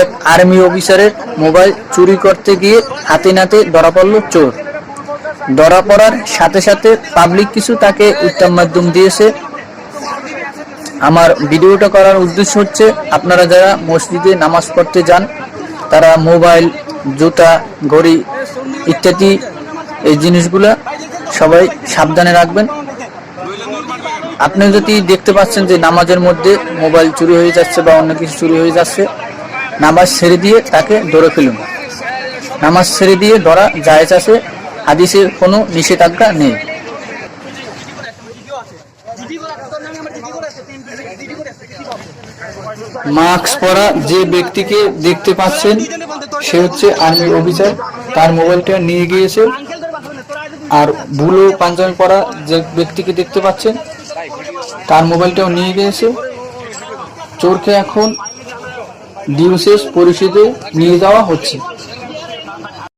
এক আর্মি অফিসারের মোবাইল চুরি করতে গিয়ে হাতে নাতে ধরা পড়ল চোর। ধরা পড়ার সাথে সাথে পাবলিক কিছু তাকে উত্তম মাধ্যম দিয়েছে। আমার ভিডিওটা করার উদ্দেশ্য হচ্ছে, আপনারা যারা মসজিদে নামাজ পড়তে যান, তারা মোবাইল, জুতা, ঘড়ি ইত্যাদি এই জিনিসগুলা সবাই সাবধানে রাখবেন। আপনি যদি দেখতে পাচ্ছেন যে নামাজের মধ্যে মোবাইল চুরি হয়ে যাচ্ছে বা অন্য কিছু চুরি হয়ে যাচ্ছে, নামাজ ছেড়ে দিয়ে তাকে ধরে ফেলুন। নামাজ ছেড়ে দিয়ে ধরা জায়েজ আছে হাদিসের কোনো নিষেধাজ্ঞা নেই। মাস্ক পরা যে ব্যক্তিকে দেখতে পাচ্ছেন, সে হচ্ছে আর্মি অফিসার। তার মোবাইলটা নিয়ে গিয়েছে। আর বুলো পাঞ্জাবি পরা যে ব্যক্তিকে দেখতে পাচ্ছেন তার মোবাইলটাও নিয়ে গিয়েছে। চোরকে এখন ডিউসেস পরিষদে নিয়ে যাওয়া হচ্ছে।